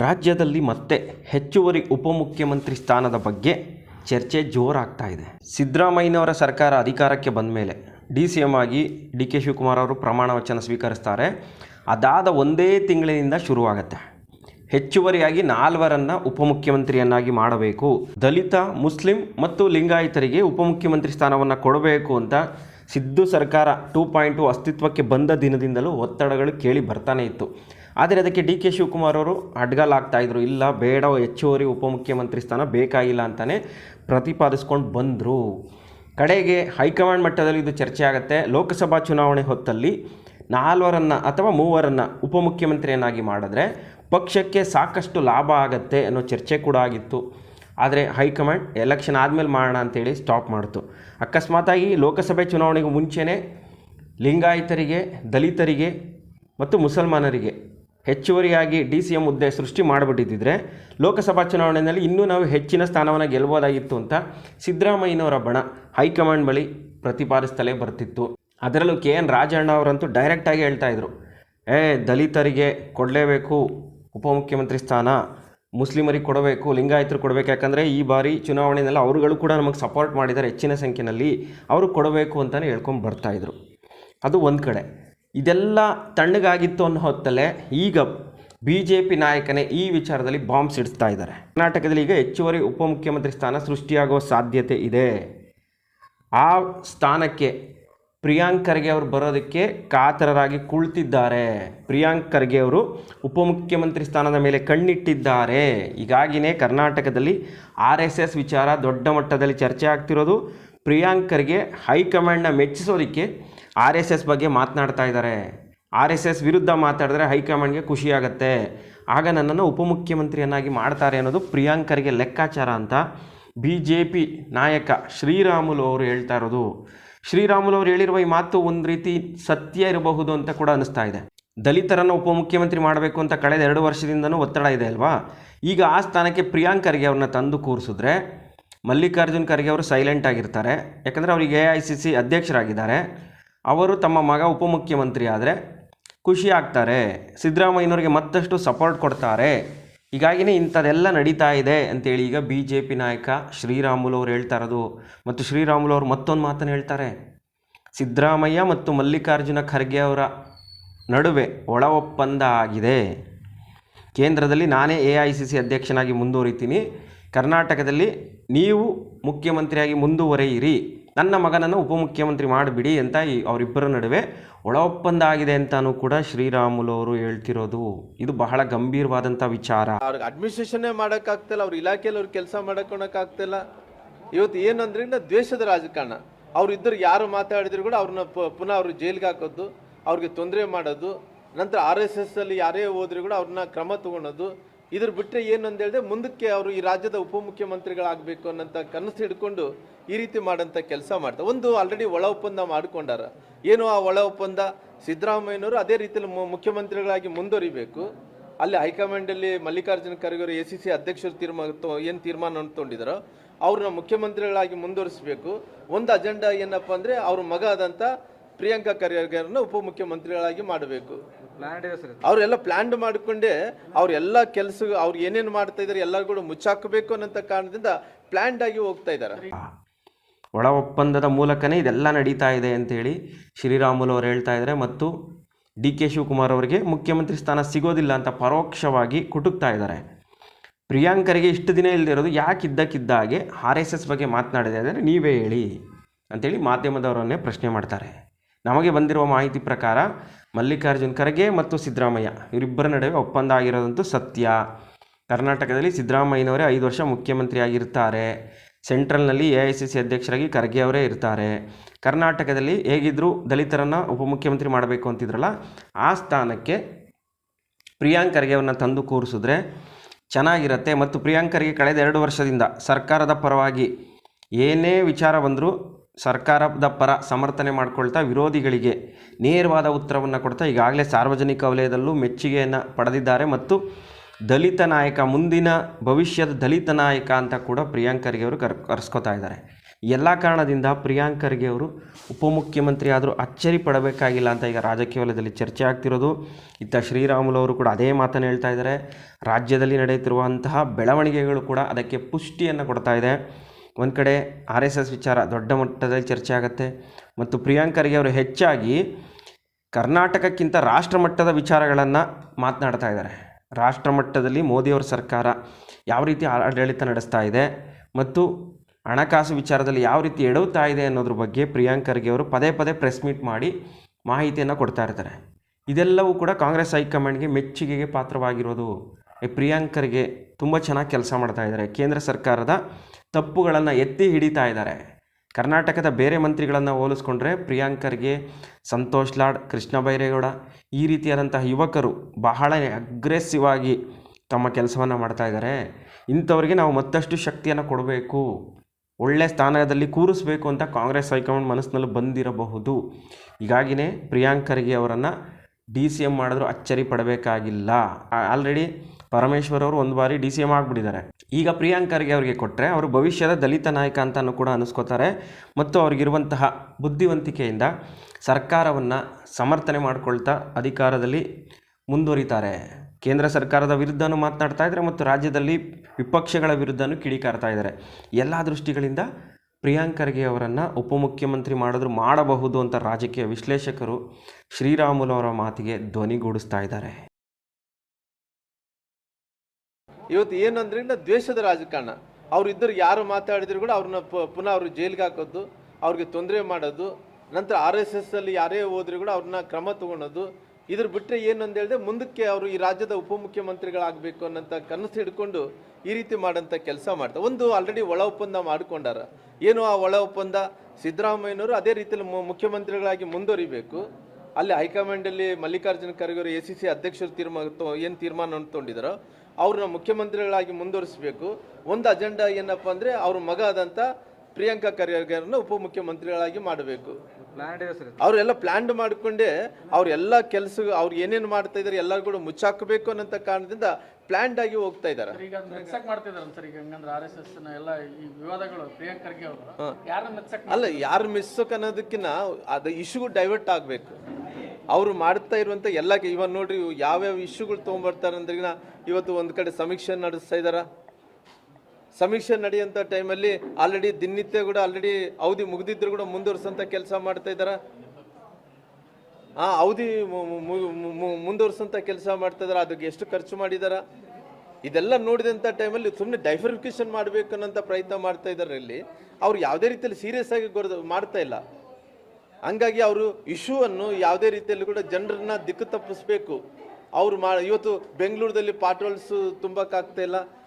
ರಾಜ್ಯದಲ್ಲಿ ಮತ್ತೆ ಹೆಚ್ಚುವರಿ ಉಪಮುಖ್ಯಮಂತ್ರಿ ಸ್ಥಾನದ ಬಗ್ಗೆ ಚರ್ಚೆ ಜೋರಾಗ್ತಾ ಇದೆ. ಸಿದ್ದರಾಮಯ್ಯನವರ ಸರ್ಕಾರ ಅಧಿಕಾರಕ್ಕೆ ಬಂದ ಮೇಲೆ ಡಿ ಸಿ ಎಂ ಆಗಿ ಡಿ ಕೆ ಶಿವಕುಮಾರ್ ಅವರು ಪ್ರಮಾಣ ವಚನ ಸ್ವೀಕರಿಸ್ತಾರೆ. ಅದಾದ ಒಂದೇ ತಿಂಗಳಿನಿಂದ ಶುರುವಾಗುತ್ತೆ. ಹೆಚ್ಚುವರಿಯಾಗಿ ನಾಲ್ವರನ್ನು ಉಪಮುಖ್ಯಮಂತ್ರಿಯನ್ನಾಗಿ ಮಾಡಬೇಕು. ದಲಿತ, ಮುಸ್ಲಿಂ ಮತ್ತು ಲಿಂಗಾಯತರಿಗೆ ಉಪಮುಖ್ಯಮಂತ್ರಿ ಸ್ಥಾನವನ್ನು ಕೊಡಬೇಕು ಅಂತ ಸಿದ್ದು ಸರ್ಕಾರ ಟೂ ಪಾಯಿಂಟು ಅಸ್ತಿತ್ವಕ್ಕೆ ಬಂದ ದಿನದಿಂದಲೂ ಒತ್ತಡಗಳು ಕೇಳಿ ಬರ್ತಾನೆ ಇತ್ತು. ಆದರೆ ಅದಕ್ಕೆ ಡಿ ಕೆ ಶಿವಕುಮಾರ್ ಅವರು ಅಡ್ಗಲಾಗ್ತಾ ಇದ್ರು. ಇಲ್ಲ, ಬೇಡ, ಹೆಚ್ಚುವರಿ ಉಪಮುಖ್ಯಮಂತ್ರಿ ಸ್ಥಾನ ಬೇಕಾಗಿಲ್ಲ ಅಂತಲೇ ಪ್ರತಿಪಾದಿಸ್ಕೊಂಡು ಬಂದರು. ಕಡೆಗೆ ಹೈಕಮಾಂಡ್ ಮಟ್ಟದಲ್ಲಿ ಇದು ಚರ್ಚೆ ಆಗುತ್ತೆ. ಲೋಕಸಭಾ ಚುನಾವಣೆ ಹೊತ್ತಲ್ಲಿ ನಾಲ್ವರನ್ನು ಅಥವಾ ಮೂವರನ್ನು ಉಪಮುಖ್ಯಮಂತ್ರಿಯನ್ನಾಗಿ ಮಾಡಿದ್ರೆ ಪಕ್ಷಕ್ಕೆ ಸಾಕಷ್ಟು ಲಾಭ ಆಗತ್ತೆ ಅನ್ನೋ ಚರ್ಚೆ ಕೂಡ ಆಗಿತ್ತು. ಆದರೆ ಹೈಕಮಾಂಡ್ ಎಲೆಕ್ಷನ್ ಆದಮೇಲೆ ಮಾಡೋಣ ಅಂತೇಳಿ ಸ್ಟಾಪ್ ಮಾಡ್ತು. ಅಕಸ್ಮಾತಾಗಿ ಲೋಕಸಭೆ ಚುನಾವಣೆಗೂ ಮುಂಚೆನೇ ಲಿಂಗಾಯತರಿಗೆ, ದಲಿತರಿಗೆ ಮತ್ತು ಮುಸಲ್ಮಾನರಿಗೆ ಹೆಚ್ಚುವರಿಯಾಗಿ ಡಿ ಸಿ ಎಂ ಹುದ್ದೆ ಸೃಷ್ಟಿ ಮಾಡಿಬಿಟ್ಟಿದ್ದರೆ ಲೋಕಸಭಾ ಚುನಾವಣೆಯಲ್ಲಿ ಇನ್ನೂ ನಾವು ಹೆಚ್ಚಿನ ಸ್ಥಾನವನ್ನು ಗೆಲ್ಬೋದಾಗಿತ್ತು ಅಂತ ಸಿದ್ದರಾಮಯ್ಯನವರ ಬಣ ಹೈಕಮಾಂಡ್ ಬಳಿ ಪ್ರತಿಪಾದಿಸ್ತಲೇ ಬರ್ತಿತ್ತು. ಅದರಲ್ಲೂ ಕೆ ಎನ್ ರಾಜಣ್ಣ ಅವರಂತೂ ಡೈರೆಕ್ಟಾಗಿ ಹೇಳ್ತಾ ಇದ್ರು. ಏ, ದಲಿತರಿಗೆ ಕೊಡಲೇಬೇಕು, ಉಪಮುಖ್ಯಮಂತ್ರಿ ಸ್ಥಾನ, ಮುಸ್ಲಿಮರಿಗೆ ಕೊಡಬೇಕು, ಲಿಂಗಾಯತರು ಕೊಡಬೇಕು. ಯಾಕಂದರೆ ಈ ಬಾರಿ ಚುನಾವಣೆಯಲ್ಲಿ ಅವರುಗಳು ಕೂಡ ನಮಗೆ ಸಪೋರ್ಟ್ ಮಾಡಿದ್ದಾರೆ ಹೆಚ್ಚಿನ ಸಂಖ್ಯೆಯಲ್ಲಿ ಅವರು ಕೊಡಬೇಕು ಅಂತಲೇ ಹೇಳ್ಕೊಂಡು ಬರ್ತಾಯಿದ್ರು ಅದು ಒಂದು ಕಡೆ. ಇದೆಲ್ಲ ತಣ್ಣಗಾಗಿತ್ತು ಅನ್ನೋ ಹೊತ್ತಲ್ಲೇ ಈಗ ಬಿ ಜೆ ಪಿ ನಾಯಕನೇ ಈ ವಿಚಾರದಲ್ಲಿ ಬಾಂಬ್ ಸಿಡಿಸ್ತಾ ಇದ್ದಾರೆ. ಕರ್ನಾಟಕದಲ್ಲಿ ಈಗ ಹೆಚ್ಚುವರಿ ಉಪಮುಖ್ಯಮಂತ್ರಿ ಸ್ಥಾನ ಸೃಷ್ಟಿಯಾಗುವ ಸಾಧ್ಯತೆ ಇದೆ. ಆ ಸ್ಥಾನಕ್ಕೆ ಪ್ರಿಯಾಂಕ್ ಖರ್ಗೆ ಅವರು ಬರೋದಕ್ಕೆ ಕಾತರರಾಗಿ ಕುಳಿತಿದ್ದಾರೆ. ಪ್ರಿಯಾಂಕ್ ಖರ್ಗೆ ಅವರು ಉಪಮುಖ್ಯಮಂತ್ರಿ ಸ್ಥಾನದ ಮೇಲೆ ಕಣ್ಣಿಟ್ಟಿದ್ದಾರೆ. ಹೀಗಾಗಿನೇ ಕರ್ನಾಟಕದಲ್ಲಿ ಆರ್ ಎಸ್ ಎಸ್ ವಿಚಾರ ದೊಡ್ಡ ಮಟ್ಟದಲ್ಲಿ ಚರ್ಚೆ ಆಗ್ತಿರೋದು ಪ್ರಿಯಾಂಕ್ ಖರ್ಗೆ ಹೈಕಮಾಂಡ್ನ ಮೆಚ್ಚಿಸೋದಕ್ಕೆ ಆರ್ ಎಸ್ ಎಸ್ ಬಗ್ಗೆ ಮಾತನಾಡ್ತಾ ಇದ್ದಾರೆ. ಆರ್ ಎಸ್ ಎಸ್ ವಿರುದ್ಧ ಮಾತಾಡಿದ್ರೆ ಹೈಕಮಾಂಡ್ಗೆ ಖುಷಿಯಾಗತ್ತೆ. ಆಗ ನನ್ನನ್ನು ಉಪಮುಖ್ಯಮಂತ್ರಿಯನ್ನಾಗಿ ಮಾಡ್ತಾರೆ ಅನ್ನೋದು ಪ್ರಿಯಾಂಕರಿಗೆ ಲೆಕ್ಕಾಚಾರ ಅಂತ ಬಿ ಜೆ ಪಿ ನಾಯಕ ಶ್ರೀರಾಮುಲು ಅವರು ಹೇಳ್ತಾ ಇರೋದು. ಶ್ರೀರಾಮುಲು ಅವರು ಹೇಳಿರುವ ಈ ಮಾತು ಒಂದು ರೀತಿ ಸತ್ಯ ಇರಬಹುದು ಅಂತ ಕೂಡ ಅನಿಸ್ತಾ ಇದೆ. ದಲಿತರನ್ನು ಉಪಮುಖ್ಯಮಂತ್ರಿ ಮಾಡಬೇಕು ಅಂತ ಕಳೆದ ಎರಡು ವರ್ಷದಿಂದನೂ ಒತ್ತಡ ಇದೆ ಅಲ್ವಾ? ಈಗ ಆ ಸ್ಥಾನಕ್ಕೆ ಪ್ರಿಯಾಂಕ್ ಖರ್ಗೆ ಅವ್ರನ್ನ ತಂದು ಕೂರಿಸಿದ್ರೆ ಮಲ್ಲಿಕಾರ್ಜುನ್ ಖರ್ಗೆ ಅವರು ಸೈಲೆಂಟ್ ಆಗಿರ್ತಾರೆ. ಯಾಕಂದರೆ ಅವರಿಗೆ ಎ ಐ ಸಿ ಸಿ ಅಧ್ಯಕ್ಷರಾಗಿದ್ದಾರೆ. ಅವರು ತಮ್ಮ ಮಗ ಉಪಮುಖ್ಯಮಂತ್ರಿ ಆದರೆ ಖುಷಿ ಆಗ್ತಾರೆ. ಸಿದ್ದರಾಮಯ್ಯನವ್ರಿಗೆ ಮತ್ತಷ್ಟು ಸಪೋರ್ಟ್ ಕೊಡ್ತಾರೆ. ಹೀಗಾಗಿನೇ ಇಂಥದ್ದೆಲ್ಲ ನಡೀತಾ ಇದೆ ಅಂತೇಳಿ ಈಗ ಬಿ ಜೆ ಪಿ ನಾಯಕ ಶ್ರೀರಾಮುಲು ಅವರು ಹೇಳ್ತಾ ಇರೋದು. ಮತ್ತು ಶ್ರೀರಾಮುಲು ಅವರು ಮತ್ತೊಂದು ಮಾತನ್ನು ಹೇಳ್ತಾರೆ. ಸಿದ್ದರಾಮಯ್ಯ ಮತ್ತು ಮಲ್ಲಿಕಾರ್ಜುನ ಖರ್ಗೆ ಅವರ ನಡುವೆ ಒಳ ಒಪ್ಪಂದ ಆಗಿದೆ. ಕೇಂದ್ರದಲ್ಲಿ ನಾನೇ ಎ ಐ ಸಿ ಸಿ ಅಧ್ಯಕ್ಷನಾಗಿ ಮುಂದುವರಿತೀನಿ. ಕರ್ನಾಟಕದಲ್ಲಿ ನೀವು ಮುಖ್ಯಮಂತ್ರಿಯಾಗಿ ಮುಂದುವರಿಯಿರಿ. ನನ್ನ ಮಗನನ್ನು ಉಪಮುಖ್ಯಮಂತ್ರಿ ಮಾಡಿಬಿಡಿ ಅಂತ ಈ ಅವರಿಬ್ಬರ ನಡುವೆ ಒಳ ಒಪ್ಪಂದ ಆಗಿದೆ ಅಂತಾನು ಕೂಡ ಶ್ರೀರಾಮುಲು ಅವರು ಹೇಳ್ತಿರೋದು. ಇದು ಬಹಳ ಗಂಭೀರವಾದಂಥ ವಿಚಾರ. ಅವ್ರಿಗೆ ಅಡ್ಮಿನಿಸ್ಟ್ರೇಷನ್ನೇ ಮಾಡೋಕ್ಕಾಗ್ತಿಲ್ಲ, ಅವ್ರ ಇಲಾಖೆಯಲ್ಲಿ ಅವ್ರು ಕೆಲಸ ಮಾಡೋಕ್ಕಾಗ್ತಿಲ್ಲ ಇವತ್ತು ಏನಂದ್ರಿಂದ ದ್ವೇಷದ ರಾಜಕಾರಣ. ಅವ್ರು ಇದ್ದರು ಯಾರು ಮಾತಾಡಿದ್ರು ಕೂಡ ಅವ್ರನ್ನ ಪುನಃ ಅವ್ರು ಜೈಲಿಗೆ ಹಾಕೋದು, ಅವ್ರಿಗೆ ತೊಂದರೆ ಮಾಡೋದು, ನಂತರ ಆರ್ ಎಸ್ ಎಸ್ ಅಲ್ಲಿ ಯಾರೇ ಹೋದ್ರು ಕೂಡ ಅವ್ರನ್ನ ಕ್ರಮ ತಗೊಳೋದು ಇದ್ರ ಬಿಟ್ಟರೆ ಏನು ಅಂತ ಹೇಳಿದ್ರೆ ಮುಂದಕ್ಕೆ ಅವರು ಈ ರಾಜ್ಯದ ಉಪಮುಖ್ಯಮಂತ್ರಿಗಳಾಗಬೇಕು ಅನ್ನೋಂಥ ಕನಸು ಹಿಡ್ಕೊಂಡು ಈ ರೀತಿ ಮಾಡೋಂಥ ಕೆಲಸ ಮಾಡ್ತಾರೆ ಒಂದು ಆಲ್ರೆಡಿ ಒಳ ಒಪ್ಪಂದ ಮಾಡ್ಕೊಂಡಾರ. ಏನು ಆ ಒಳ ಒಪ್ಪಂದ? ಸಿದ್ದರಾಮಯ್ಯನವರು ಅದೇ ರೀತಿಯಲ್ಲಿ ಮುಖ್ಯಮಂತ್ರಿಗಳಾಗಿ ಮುಂದುವರಿಬೇಕು. ಅಲ್ಲಿ ಹೈಕಮಾಂಡಲ್ಲಿ ಮಲ್ಲಿಕಾರ್ಜುನ ಖರ್ಗೆ ಅವರು ಎ ಸಿ ಸಿ ಅಧ್ಯಕ್ಷರು ತೀರ್ಮಾನ ಏನು ತೀರ್ಮಾನವನ್ನು ತೊಗೊಂಡಿದ್ದಾರೋ ಅವ್ರನ್ನ ಮುಖ್ಯಮಂತ್ರಿಗಳಾಗಿ ಮುಂದುವರಿಸಬೇಕು. ಒಂದು ಅಜೆಂಡಾ ಏನಪ್ಪ ಅಂದರೆ ಅವ್ರ ಮಗ ಆದಂಥ ಪ್ರಿಯಾಂಕಾ ಉಪ ಉಪಮುಖ್ಯಮಂತ್ರಿಗಳಾಗಿ ಮಾಡಬೇಕು. ಅವರೆಲ್ಲ ಪ್ಲಾನ್ ಮಾಡಿಕೊಂಡೇ ಅವ್ರೆಲ್ಲ ಕೆಲಸ ಅವ್ರು ಏನೇನು ಮಾಡ್ತಾ ಇದ್ದಾರೆ ಎಲ್ಲರೂ ಕೂಡ ಮುಚ್ಚಾಕಬೇಕು ಅನ್ನೋಂಥ ಕಾರಣದಿಂದ ಪ್ಲ್ಯಾಂಡ್ ಆಗಿ ಹೋಗ್ತಾ ಇದ್ದಾರೆ ಒಳ ಒಪ್ಪಂದದ ಮೂಲಕನೇ ಇದೆಲ್ಲ ನಡೀತಾ ಇದೆ ಅಂತೇಳಿ ಶ್ರೀರಾಮುಲು ಅವರು ಹೇಳ್ತಾ ಇದ್ದಾರೆ ಮತ್ತು ಡಿ ಕೆ ಶಿವಕುಮಾರ್ ಅವರಿಗೆ ಮುಖ್ಯಮಂತ್ರಿ ಸ್ಥಾನ ಸಿಗೋದಿಲ್ಲ ಅಂತ ಪರೋಕ್ಷವಾಗಿ ಕುಟುಕ್ತಾ ಇದ್ದಾರೆ ಪ್ರಿಯಾಂಕರಿಗೆ ಇಷ್ಟು ದಿನ ಇಲ್ಲದಿರೋದು ಯಾಕಿದ್ದಕ್ಕಿದ್ದ ಇದ್ದಕ್ಕಿದ್ದಾಗೆ ಆರ್ ಎಸ್ ಎಸ್ ಬಗ್ಗೆ ಮಾತನಾಡಿದೆ ಅಂದರೆ ನೀವೇ ಹೇಳಿ ಅಂತೇಳಿ ಮಾಧ್ಯಮದವರನ್ನೇ ಪ್ರಶ್ನೆ ಮಾಡ್ತಾರೆ. ನಮಗೆ ಬಂದಿರುವ ಮಾಹಿತಿ ಪ್ರಕಾರ ಮಲ್ಲಿಕಾರ್ಜುನ್ ಖರ್ಗೆ ಮತ್ತು ಸಿದ್ದರಾಮಯ್ಯ ಇವರಿಬ್ಬರ ನಡುವೆ ಒಪ್ಪಂದ ಆಗಿರೋದಂತೂ ಸತ್ಯ. ಕರ್ನಾಟಕದಲ್ಲಿ ಸಿದ್ದರಾಮಯ್ಯನವರೇ ಐದು ವರ್ಷ ಮುಖ್ಯಮಂತ್ರಿ ಆಗಿರ್ತಾರೆ ಸೆಂಟ್ರಲ್ನಲ್ಲಿ ಎ ಐ ಸಿ ಸಿ ಅಧ್ಯಕ್ಷರಾಗಿ ಖರ್ಗೆ ಅವರೇ ಇರ್ತಾರೆ. ಕರ್ನಾಟಕದಲ್ಲಿ ಹೇಗಿದ್ದರೂ ದಲಿತರನ್ನು ಉಪಮುಖ್ಯಮಂತ್ರಿ ಮಾಡಬೇಕು ಅಂತಿದ್ರಲ್ಲ, ಆ ಸ್ಥಾನಕ್ಕೆ ಪ್ರಿಯಾಂಕ್ ಖರ್ಗೆ ಅವ್ರನ್ನ ತಂದು ಕೂರಿಸಿದ್ರೆ ಚೆನ್ನಾಗಿರುತ್ತೆ. ಮತ್ತು ಪ್ರಿಯಾಂಕ್ ಖರ್ಗೆ ಕಳೆದ ಎರಡು ವರ್ಷದಿಂದ ಸರ್ಕಾರದ ಪರವಾಗಿ ಏನೇ ವಿಚಾರ ಬಂದರೂ ಸರ್ಕಾರದ ಪರ ಸಮರ್ಥನೆ ಮಾಡಿಕೊಳ್ತಾ ವಿರೋಧಿಗಳಿಗೆ ನೇರವಾದ ಉತ್ತರವನ್ನು ಕೊಡ್ತಾ ಈಗಾಗಲೇ ಸಾರ್ವಜನಿಕ ವಲಯದಲ್ಲೂ ಮೆಚ್ಚುಗೆಯನ್ನು ಪಡೆದಿದ್ದಾರೆ ಮತ್ತು ದಲಿತ ನಾಯಕ, ಮುಂದಿನ ಭವಿಷ್ಯದ ದಲಿತ ನಾಯಕ ಅಂತ ಕೂಡ ಪ್ರಿಯಾಂಕ್ ಖರ್ಗೆ ಅವರು ಕರ್, ಕರ್ಸ್ಕೊತಾ ಇದ್ದಾರೆ. ಎಲ್ಲ ಕಾರಣದಿಂದ ಪ್ರಿಯಾಂಕ್ ಅವರು ಉಪಮುಖ್ಯಮಂತ್ರಿ ಆದರೂ ಅಚ್ಚರಿ ಪಡಬೇಕಾಗಿಲ್ಲ ಅಂತ ಈಗ ರಾಜಕೀಯ ವಲಯದಲ್ಲಿ ಚರ್ಚೆ ಆಗ್ತಿರೋದು. ಇತ್ತ ಶ್ರೀರಾಮುಲು ಅವರು ಕೂಡ ಅದೇ ಮಾತನ್ನು ಹೇಳ್ತಾ ಇದ್ದಾರೆ. ರಾಜ್ಯದಲ್ಲಿ ನಡೆಯುತ್ತಿರುವಂತಹ ಬೆಳವಣಿಗೆಗಳು ಕೂಡ ಅದಕ್ಕೆ ಪುಷ್ಟಿಯನ್ನು ಕೊಡ್ತಾ ಇದೆ. ಒಂದು ಕಡೆ ಆರ್ ಎಸ್ ಎಸ್ ವಿಚಾರ ದೊಡ್ಡ ಮಟ್ಟದಲ್ಲಿ ಚರ್ಚೆ ಆಗುತ್ತೆ. ಮತ್ತು ಪ್ರಿಯಾಂಕರಿಗೆ ಅವರು ಹೆಚ್ಚಾಗಿ ಕರ್ನಾಟಕಕ್ಕಿಂತ ರಾಷ್ಟ್ರ ಮಟ್ಟದ ವಿಚಾರಗಳನ್ನು ಮಾತನಾಡ್ತಾ ಇದ್ದಾರೆ. ರಾಷ್ಟ್ರ ಮಟ್ಟದಲ್ಲಿ ಮೋದಿಯವರ ಸರ್ಕಾರ ಯಾವ ರೀತಿ ಆಡಳಿತ ನಡೆಸ್ತಾ ಇದೆ ಮತ್ತು ಹಣಕಾಸು ವಿಚಾರದಲ್ಲಿ ಯಾವ ರೀತಿ ಎಡವುತ್ತಾ ಇದೆ ಅನ್ನೋದ್ರ ಬಗ್ಗೆ ಪ್ರಿಯಾಂಕ್ ಖರ್ಗೆ ಅವರು ಪದೇ ಪದೇ ಪ್ರೆಸ್ ಮೀಟ್ ಮಾಡಿ ಮಾಹಿತಿಯನ್ನು ಕೊಡ್ತಾ ಇರ್ತಾರೆ. ಇದೆಲ್ಲವೂ ಕೂಡ ಕಾಂಗ್ರೆಸ್ ಹೈಕಮಾಂಡ್ಗೆ ಮೆಚ್ಚುಗೆಗೆ ಪಾತ್ರವಾಗಿರೋದು. ಈ ಪ್ರಿಯಾಂಕ್ ಖರ್ಗೆ ತುಂಬ ಚೆನ್ನಾಗಿ ಕೆಲಸ ಮಾಡ್ತಾ ಇದ್ದಾರೆ. ಕೇಂದ್ರ ಸರ್ಕಾರದ ತಪ್ಪುಗಳನ್ನು ಎತ್ತಿ ಹಿಡಿತಾ ಇದ್ದಾರೆ. ಕರ್ನಾಟಕದ ಬೇರೆ ಮಂತ್ರಿಗಳನ್ನು ಹೋಲಿಸ್ಕೊಂಡ್ರೆ ಪ್ರಿಯಾಂಕರ್ಗೆ ಸಂತೋಷ್ ಲಾಡ್, ಕೃಷ್ಣ ಬೈರೇಗೌಡ ಈ ರೀತಿಯಾದಂತಹ ಯುವಕರು ಬಹಳ ಅಗ್ರೆಸಿವ್ ಆಗಿ ತಮ್ಮ ಕೆಲಸವನ್ನು ಮಾಡ್ತಾ ಇದ್ದಾರೆ. ಇಂಥವ್ರಿಗೆ ನಾವು ಮತ್ತಷ್ಟು ಶಕ್ತಿಯನ್ನು ಕೊಡಬೇಕು. ಒಳ್ಳೆ ಸ್ಥಾನದಲ್ಲಿ ಕೂರಿಸ್ಬೇಕು ಅಂತ ಕಾಂಗ್ರೆಸ್ ಹೈಕಮಾಂಡ್ ಮನಸ್ಸಿನಲ್ಲಿ ಬಂದಿರಬಹುದು. ಹೀಗಾಗಿಯೇ ಪ್ರಿಯಾಂಕರ್ಗೆ ಅವರನ್ನು ಡಿ ಸಿ ಎಂ ಮಾಡಿದ್ರು ಅಚ್ಚರಿ ಪಡಬೇಕಾಗಿಲ್ಲ. ಆಲ್ರೆಡಿ ಪರಮೇಶ್ವರ್ ಅವರು ಒಂದು ಬಾರಿ ಡಿ ಸಿ ಎಂ ಆಗಿಬಿಟ್ಟಿದ್ದಾರೆ. ಈಗ ಪ್ರಿಯಾಂಕರ್ಗೆ ಅವರಿಗೆ ಕೊಟ್ಟರೆ ಅವರು ಭವಿಷ್ಯದ ದಲಿತ ನಾಯಕ ಅಂತಲೂ ಕೂಡ ಅನಿಸ್ಕೋತಾರೆ. ಮತ್ತು ಅವ್ರಿಗಿರುವಂತಹ ಬುದ್ಧಿವಂತಿಕೆಯಿಂದ ಸರ್ಕಾರವನ್ನು ಸಮರ್ಥನೆ ಮಾಡಿಕೊಳ್ತಾ ಅಧಿಕಾರದಲ್ಲಿ ಮುಂದುವರಿತಾರೆ. ಕೇಂದ್ರ ಸರ್ಕಾರದ ವಿರುದ್ಧನೂ ಮಾತನಾಡ್ತಾ ಇದ್ದಾರೆ ಮತ್ತು ರಾಜ್ಯದಲ್ಲಿ ವಿಪಕ್ಷಗಳ ವಿರುದ್ಧನೂ ಕಿಡಿಕಾರ್ತಾ ಇದ್ದಾರೆ. ಎಲ್ಲ ದೃಷ್ಟಿಗಳಿಂದ ಪ್ರಿಯಾಂಕರ್ಗೆ ಅವರನ್ನು ಉಪಮುಖ್ಯಮಂತ್ರಿ ಮಾಡಿದ್ರು ಮಾಡಬಹುದು ಅಂತ ರಾಜಕೀಯ ವಿಶ್ಲೇಷಕರು ಶ್ರೀರಾಮುಲು ಅವರ ಮಾತಿಗೆ ಧ್ವನಿಗೂಡಿಸ್ತಾ ಇದ್ದಾರೆ. ಇವತ್ತು ಏನಂದ್ರೆ ದ್ವೇಷದ ರಾಜಕಾರಣ. ಅವ್ರು ಇದ್ದರು ಯಾರು ಮಾತಾಡಿದ್ರು ಕೂಡ ಅವ್ರನ್ನ ಪುನಃ ಅವ್ರು ಜೈಲಿಗೆ ಹಾಕೋದು, ಅವ್ರಿಗೆ ತೊಂದರೆ ಮಾಡೋದು, ನಂತರ ಆರ್ ಎಸ್ ಎಸ್ ಅಲ್ಲಿ ಯಾರೇ ಹೋದ್ರು ಕೂಡ ಅವ್ರನ್ನ ಕ್ರಮ ತಗೊಳೋದು, ಇದ್ರ ಬಿಟ್ಟರೆ ಏನು ಅಂತ ಹೇಳಿದ್ರೆ ಮುಂದಕ್ಕೆ ಅವರು ಈ ರಾಜ್ಯದ ಉಪಮುಖ್ಯಮಂತ್ರಿಗಳಾಗಬೇಕು ಅನ್ನೋಂಥ ಕನಸು ಹಿಡ್ಕೊಂಡು ಈ ರೀತಿ ಮಾಡೋಂಥ ಕೆಲಸ ಮಾಡ್ತಾರೆ ಒಂದು ಆಲ್ರೆಡಿ ಒಳ ಒಪ್ಪಂದ ಮಾಡ್ಕೊಂಡಾರ. ಏನು ಆ ಒಳ ಒಪ್ಪಂದ? ಸಿದ್ದರಾಮಯ್ಯನವರು ಅದೇ ರೀತಿಯಲ್ಲಿ ಮುಖ್ಯಮಂತ್ರಿಗಳಾಗಿ ಮುಂದುವರಿಬೇಕು. ಅಲ್ಲಿ ಹೈಕಮಾಂಡಲ್ಲಿ ಮಲ್ಲಿಕಾರ್ಜುನ ಖರ್ಗೆ ಅವರು ಎ ಸಿ ಸಿ ಅಧ್ಯಕ್ಷರು ತೀರ್ಮಾನ ಏನು ತೀರ್ಮಾನ ತೊಗೊಂಡಿದ್ದಾರೋ ಅವ್ರನ್ನ ಮುಖ್ಯಮಂತ್ರಿಗಳಾಗಿ ಮುಂದುವರಿಸಬೇಕು. ಒಂದು ಅಜೆಂಡಾ ಏನಪ್ಪ ಅಂದರೆ ಅವ್ರ ಮಗ ಆದಂಥ ಪ್ರಿಯಾಂಕಾ ಖರ್ಗೆರನ್ನ ಉಪಮುಖ್ಯಮಂತ್ರಿಗಳಾಗಿ ಮಾಡಬೇಕು. ಅವರೆಲ್ಲ ಪ್ಲಾನ್ ಮಾಡಿಕೊಂಡೇ ಅವ್ರೆಲ್ಲ ಕೆಲಸ ಅವ್ರು ಏನೇನು ಮಾಡ್ತಾ ಇದ್ದಾರೆ ಎಲ್ಲರೂ ಕೂಡ ಮುಚ್ಚಾಕಬೇಕು ಅನ್ನೋಂಥ ಕಾರಣದಿಂದ ಪ್ಲ್ಯಾಂಡ್ ಆಗಿ ಹೋಗ್ತಾ ಇದ್ದಾರೆ ಅಲ್ಲ ಯಾರು ಮಿಸ್ಸಕ್ ಅನ್ನೋದಕ್ಕಿಂತ ಅದು ಇಶ್ಯೂ ಡೈವರ್ಟ್ ಆಗಬೇಕು. ಅವರು ಮಾಡ್ತಾ ಇರುವಂಥ ಎಲ್ಲ ಇವಾಗ ನೋಡ್ರಿ ಯಾವ್ಯಾವ ಇಶ್ಯೂಗಳು ತೊಗೊಂಬರ್ತಾರೆ ಅಂದ್ರೆ ಇವತ್ತು ಒಂದು ಕಡೆ ಸಮೀಕ್ಷೆ ನಡೆಸ್ತಾ ಇದ್ದಾರ ಸಮೀಕ್ಷೆ ನಡೆಯುವಂಥ ಟೈಮಲ್ಲಿ ಆಲ್ರೆಡಿ ದಿನನಿತ್ಯ ಕೂಡ ಆಲ್ರೆಡಿ ಅವಧಿ ಮುಗಿದಿದ್ರು ಕೂಡ ಮುಂದುವರ್ಸಂತ ಕೆಲಸ ಮಾಡ್ತಾ ಇದಾರ. ಆ ಅವಧಿ ಮುಂದುವರ್ಸಂತ ಕೆಲಸ ಮಾಡ್ತಾ ಇದಾರ, ಅದಕ್ಕೆ ಎಷ್ಟು ಖರ್ಚು ಮಾಡಿದಾರ. ಇದೆಲ್ಲ ನೋಡಿದಂಥ ಟೈಮಲ್ಲಿ ಸುಮ್ಮನೆ ಡೈಫರ್ಫಿಕೇಶನ್ ಮಾಡಬೇಕು ಅನ್ನೋಂಥ ಪ್ರಯತ್ನ ಮಾಡ್ತಾ ಇದ್ದಾರೆ ಇಲ್ಲಿ. ಅವ್ರು ಯಾವುದೇ ರೀತಿಯಲ್ಲಿ ಸೀರಿಯಸ್ ಆಗಿ ಮಾಡ್ತಾ ಇಲ್ಲ. ಹಂಗಾಗಿ ಅವರು ಇಶ್ಯೂ ಅನ್ನು ಯಾವುದೇ ರೀತಿಯಲ್ಲಿ ಕೂಡ ಜನರನ್ನ ದಿಕ್ಕು ತಪ್ಪಿಸ್ಬೇಕು. ಅವರು ಮಾ ಇವತ್ತು ಬೆಂಗಳೂರಲ್ಲಿ ಪಾಟ್ರೋಲ್ಸು ತುಂಬಕ್ಕಾಗ್ತಾ ಇಲ್ಲ.